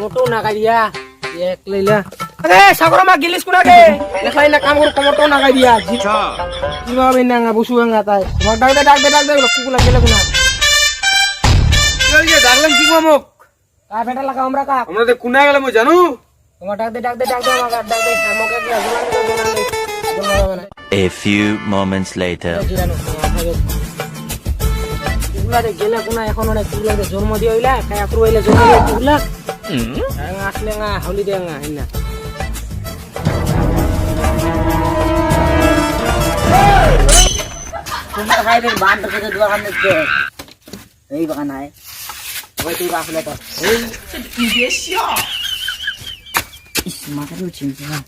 মোটো Nagai দিয়া এক লইলা। আরে সাগর মা গিলিস কোনা গে? লেখাই না কাম করে কমটো নাগাই দিয়া কিবা হবে না বসু না তাই। তোমার ডাক দে ডাক দে ডাক দে কুকুলা গেলে কোনা? ডাকলাম কি মোক? কা বেটা লাগা আমরা কা আমরা তো কুনা গেলাম জানো? তোমার ডাক দে ডাক দে ডাক ডাক দে আমাকে কি জোলান দে জোলান দে জোলান হবে না A few moments later. গেলে কোনা? এখন অনেক জন্ম দিয়ে হইলা কায়া করু হইলা জন্ম দিয়ে কুকুলা আসলে না হলি দে না হিনা তোমার ভাইদের বান থেকে দোকান দেখতে এই বাগান আয় ওই তুই আসলে তো ইস মাথাটা চিনছে না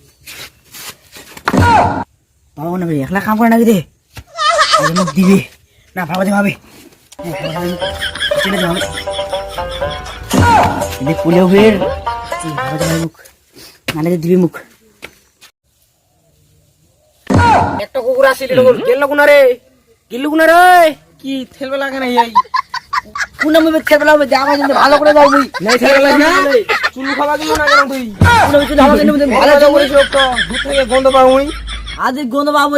বাবা না ভাই একলা কাম করে নাকি দে আজ মুখ দিবি না ভাবা দে ভাবে চলে যাবে এদিকে পুলেও ফের ভাবা দে ভাই মুখ। নালে দিবি মুখ একটা কুকুর আসিল গেল কোনা রে গিল্লু কোনা রে কি ঠেলবে লাগে না এই কোনা মুভে খেলবে ভালো করে মুই। নাই ঠেলবে লাগে না। চুলু খাওয়া না কেন তুই? কোনা ভালো তো করিস তো। দুধ থেকে গন্ধ পাও মুই। আজ গন্ধ পাবো?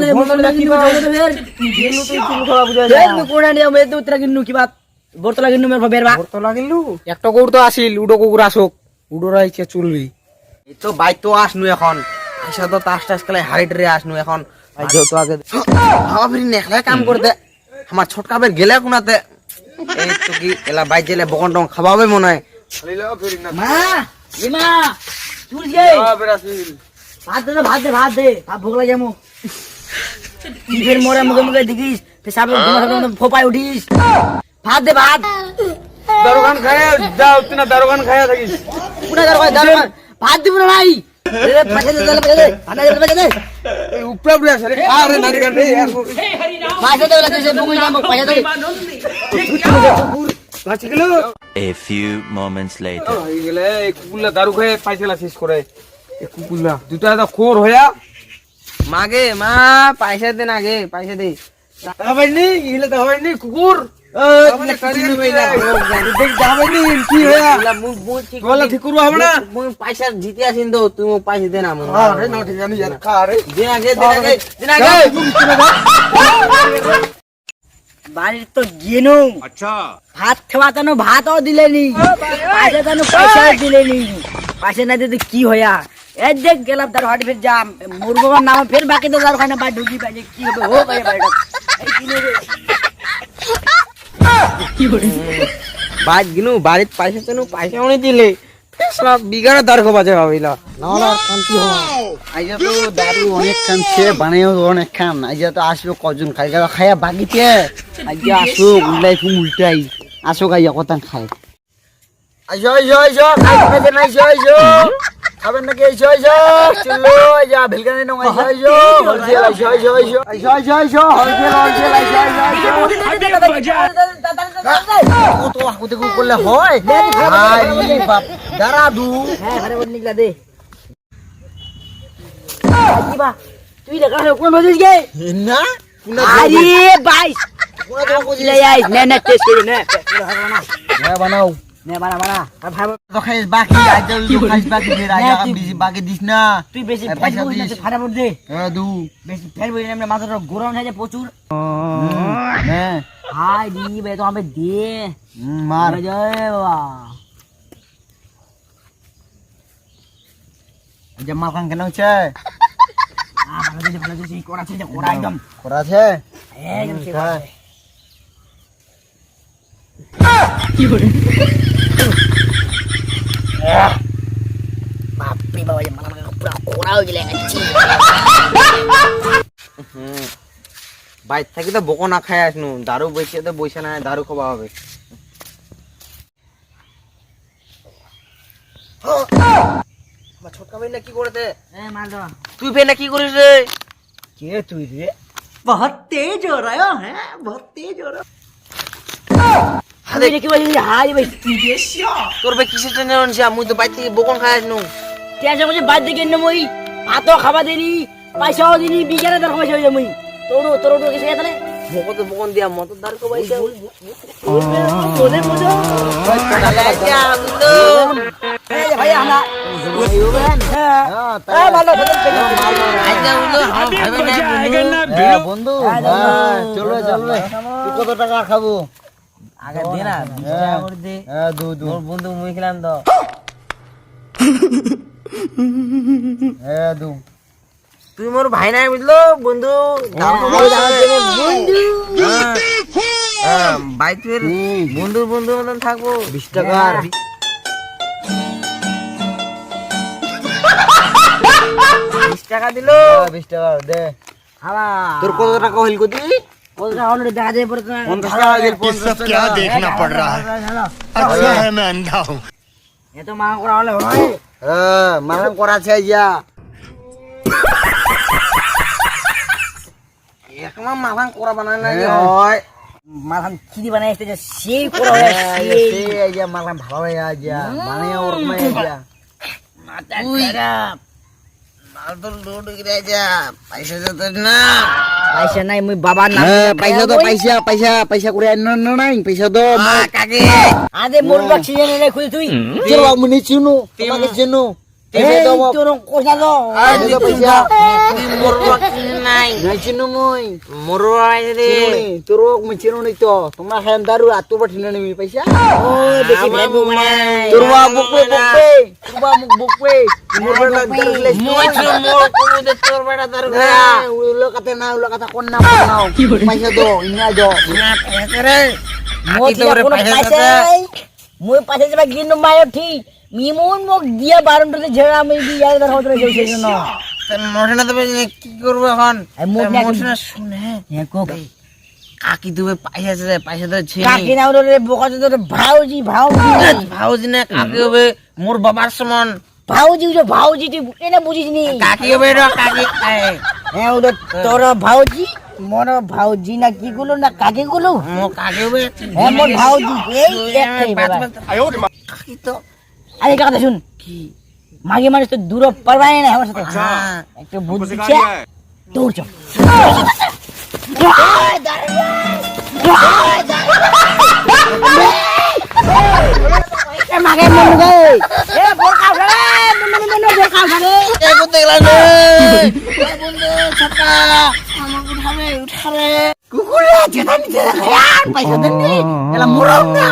ফের। গিল্লু তুই চুলু খাওয়া বুঝা ফের কোনা নিয়ে মে দু তরা কিন্তু কি বাত। বর্তলা কিন্তু মের বের বা। তো একটা কুকুর তো আসিল উডো কুকুর আসুক। উডো রাইছে চুলবি এই তো বাইক তো আসনু এখন। আইসা তো তাস টাস খেলে হাইট রে আসনু এখন। যেহেতু আগে নেখলে কাম করতে। আমার গেলে কোনাতে। এই তো কি এলা গেলে বকন টং মনে হয়। মা! ইমা যে ভাত দে ভাত দে ভাত দে। ভাত ভোগ লাগে মো ফের মরে মুখে মুখে দেখিস। তোমার ফোপায় উঠিস। ভাত দে ভাত দারোগান খায় যাও তুই না দারোগান খায় থাকিস পুরা দাঁড় কর। ভাত দিব না ভাই দে দে, পয়সা দে দে, পয়সা দে দে দে এই উপরে উপরে আছে রে আরে নারী গান রে পয়সা দে বলে তুই মুখে যাব পয়সা দে বাঁচি গেল A few moments later. হয়ে গেলে এই কুকুরলা দারু খেয়ে পাইছিলা শেষ করে কুকুরলা দুটা তো খোর হইয়া মাগে মা পয়সা দে না গে পয়সা দে হবেনি ইলে তো হবেনি কুকুর পয়সা জিতে আসিন তো তুই পয়সা দিন বাড়ির তো গেনু আচ্ছা। ভাত খাওয়া তেন ভাতও দিলেনি। পয়সা তেন পয়সা দিলেনি। পয়সা না দিতে কি হইয়া? এই দেখ গেলাম তার হাটি ফের যাম মুরগোবার নাম ফের বাকি তো তার ওখানে বা ঢুকি পাইছে কি হবে? হোক এই বাড়িটা। কিনে। বাদ গিনু বাড়িত পয়সা তেনু পয়সা উনি দিলে বিগাড়ে দার বাজে ভাবিলা। শান্তি আইজা তো দারু অনেক খান সে বানাইও অনেক খান। আইজা তো আসবে কজন খাই গেল বাকিতে আইজা আসো উল্লাই ফুম উল্টাই। আসো গাইয়া কতান খাই আইসো খাইতে খাইতে না আইসো আইসো খাবেন নাকি আইসো আইসো চলো আইসা ভিলকানি নং আইসো আইসো হোলসেল আইসো আইসো আইসো আইসো আইসো আইসো হোলসেল হোলসেল আইসো আইসো কত আকুতে কু করলে হয় আরে বাপ দাঁড়া দু হ্যাঁ ঘরে বল নিকলা দে কি বা তুই দেখা কোন বলিস গে না আরে ভাই লে আই নে নে টেস্ট করি নে হ্যাঁ বানাও নে বানা বানা আর ভাই তো খাইস বাকি আইজা তো খাইস বাকি ফের আইজা বেশি বাকি দিস না। তুই বেশি পয়সা দিস। তুই দে। হ্যাঁ দু। বেশি ফেল বলিস না মাথাটা গরম হয়ে যায় প্রচুর। হ্যাঁ। হাই দি বে তো আমি দে। মার। মার বাবা। আইজা মাল কেন হচ্ছে? ভালো দিছে ভালো দিছে কোড়া ছিল কোড়া একদম। করা আছে? একদম সে হ্যাঁ। বাপরে বাবা যে মালা পুরা কোড়া হয়ে গেলে বাইর থাকি তো বকো না খাই আসনু। দারু বইছে তো বইছে না দারু খাওয়া হবে। ছোটকা ভাই না কি করতে এ মার তুই ফের না কি করিস রে? কে তুই রে? আমি কি বলি হাই ভাই। তোর ভাই কিসের টেনে আনছি মুই তো বাইর থেকে বকন খাই আসনু। তেজে বলে বাদ দিকে ন মই ভাতও খাবা দেনি পয়সাও দিনি বিজ্ঞানে দর পয়সা মই। তোর তোর তো বকন দিয়া মত দারু কো ভাই আমরা বন্ধু হ্যাঁ, চলবে চলবে কত টাকা খাব? আগে দে না হ্যাঁ। দে হ্যাঁ দু দু। বন্ধু মুই খেলাম তো। হ্যাঁ দু। তুই মোর ভাই নাই বুঝলো বন্ধু। ভাই তুই হুম, বন্ধু বন্ধু মতন থাকব। বিশ টাকা বিশ টাকা দিল। হ্যাঁ, বিশ টাকা দে। আবার তোর কত টাকা হইল কতি? কত টাকা অলরেডি দেখা যায় পরে তোমার পঞ্চাশ টাকা গেল ये सब क्या देखना पड़ रहा है अच्छा है मैं अंधा हूँ এত মাং করা হলে হয় হ্যাঁ মারাম করা আছে ইয়া একমা মাথান করা বানায় না হয় মাথান খিদি বানাই এসেছে সেই করা হয় সেই সেই ইয়া মারাম ভালো হয়ে যা বানিয়ে ওরকম ইয়া মাথা খারাপ মালদল লোড গিরে যা পয়সা যত না পয়সা নাই মুই বাবার নাম হ্যাঁ পয়সা তো পয়সা পয়সা পয়সা করে আন না নাই পয়সা তো কাকে। আদে মোর বাক্সি জানে রে খুই তুই। চলো মুনি চিনু তোমাকে চিনু। এই তোর কোথা তো তো পয়সা মোর বাক্সি নাই নাই চিনু মই মোর বাক্সি রে চিনুনি তোর মই চিনু নি তো তোমরা খাম দারু আতু পাঠিয়ে নিবি পয়সা ও বেশি ভেবু নাই তোর বা বুকবে বুকবে তোর বা মুখ বুকবে মোর বেটা দারু লে মোর মোর কুমুদে তোর বেটা তার হ্যাঁ উলো কথা না উলো কথা কোন না নাও পয়সা দো ইনা দো মোর কোনো পয়সা নাই মুই পয়সা যাবা গিন্ন মায়ো ঠিক মিমুন মোক দিয়া বারণটাতে ঝেড়া আমি দিয়া ধর হতরে যাই সেই জন্য মোটনা তবে কি করব এখন? মোটনা শুনে হ্যাঁ কোক কাকি দেবে পয়সা আছে পয়সা তো ছে কাকি না ওরে বোকা তোর ভাউজি ভাউজি ভাউজি না কাকি হবে মোর বাবার সমান। ভাউজি যে ভাউজি তুই এনে বুঝিস নি কাকি হবে রে কাকি হ্যাঁ ওটা তোর ভাউজি মোর ভাউজি না কি গুলো না কাকি গুলো মোর কাকি হবে হ্যাঁ মোর ভাউজি এই একটাই বাবা। কাকি তো আরে একটা কথা শুন। কি? মাগে মানুষ তো দূর পারবাই না আমার সাথে। একটু বুদ্ধি দিচ্ছে দৌড় চল। মাগে মন এ খাও রে। মন মন খাও রে। কুকুরে আর পয়সা এলা না।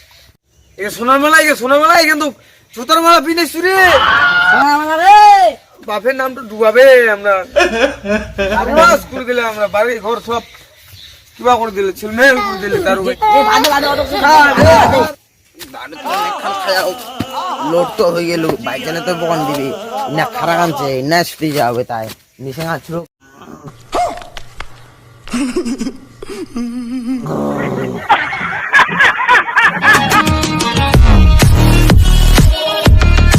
এ সোনার মেলা এ সোনার মেলা কিন্তু সুতার মেলা বিনেছি রে সোনা মালা রে। বাপের নামটা ডুবাবে আমরা বাস করে দিলে আমরা বাড়ি ঘর সব কিবা করে দিলে ছেলে করে দিলে ভাত লোড তো হয়ে গেল বাইজানে তো বন দিবি। না খারাপ আনছে না ছুটি যাবে তাই। নিশে আছলো